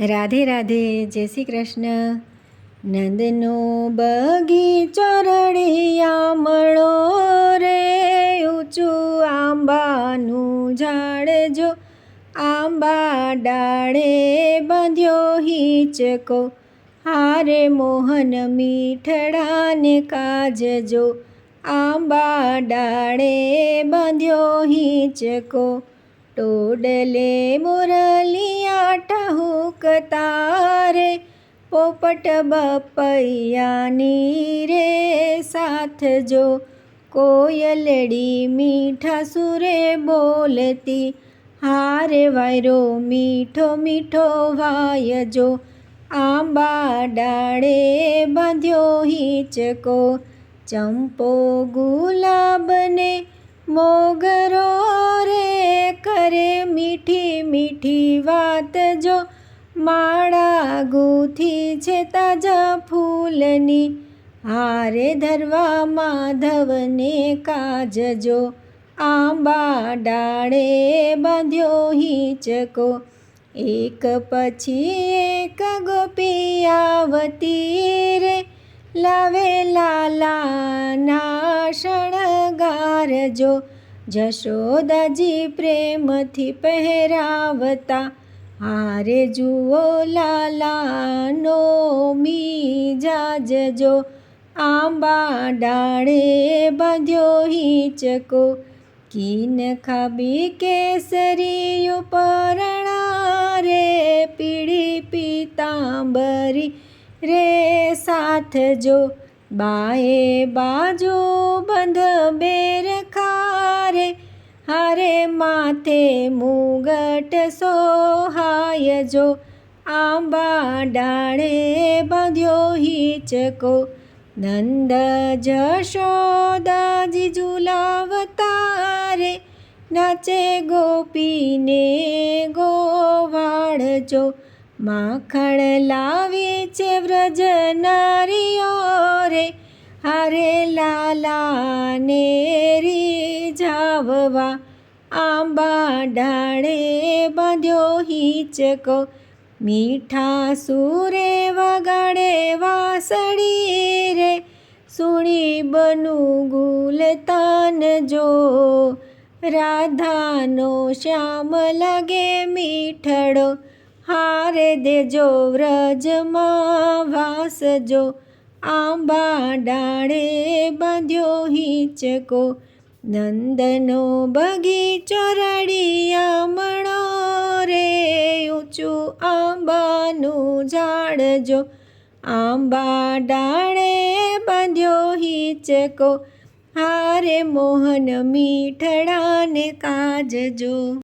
રાધે રાધે, જય શ્રી કૃષ્ણ. નંદનો બગીચો રળિયા મળો રે, ઊંચું આંબાનું ઝાડ જો. આંબા ડાળે બાંધ્યો હિંચકો, હારે મોહન મીઠડાને કાજજો આંબા ડાળે બાંધ્યો હિંચકો, ટોડલે મુરલિયા ટાહુક તારે પોપટ બપૈયાની રે સાથ જો કોયલડી મીઠા સુરે બોલતી, હારે વાયરો મીઠો મીઠો વાયજો આંબા ડાળે બાંધ્યો હિંચકો, ચંપો ગુલાબને મોગરો રે કરે મીઠી મીઠી વાત જો માળા ગૂંથી છે તાજા ફૂલની. હારે ધરવા માધવને કાજજો. આંબા ડાળે બાંધ્યો હિંચકો. એક પછી એક ગોપી આવતી રે. લાવે લાલાના શણગારજો. જશોદાજી પ્રેમથી પહેરાવતા હારે જુઓ લાલાનો મીજાજજો આંબા ડાળે બાંધ્યો હિંચકો, કીન ખાબી કેસરી ઉપરણા રે, પીળી પીતાંબરી રે સાથ જો બાએ બાજો બંધ બેર ખારે હારે માથે મુગટ સોહાય જો આંબા ડાળે બાંધ્યો હિચકો. નંદ જશોદાજી ઝુલાવતારે નાચે ગોપીને ગોવાળજો માખણ લાવી છે વ્રજ નારીઓ રે, હારે લાલાને રીઝાવવા. આંબા ડાળે બાંધ્યો હિચકો, મીઠા સુરે વગાડે વાસળી રે. સુણી બનું ગુલતાન જો, રાધાનો શ્યામ લાગે મીઠડો હારે દેજો વ્રજમાં વાસજો, આંબા ડાળે બાંધ્યો હિંચકો નંદનો બગીચો રડિયા મણો રે, ઊંચું આંબાનું ઝાડજો આંબા ડાળે બાંધ્યો હિચકો, હારે મોહન મીઠડાને કાજજો.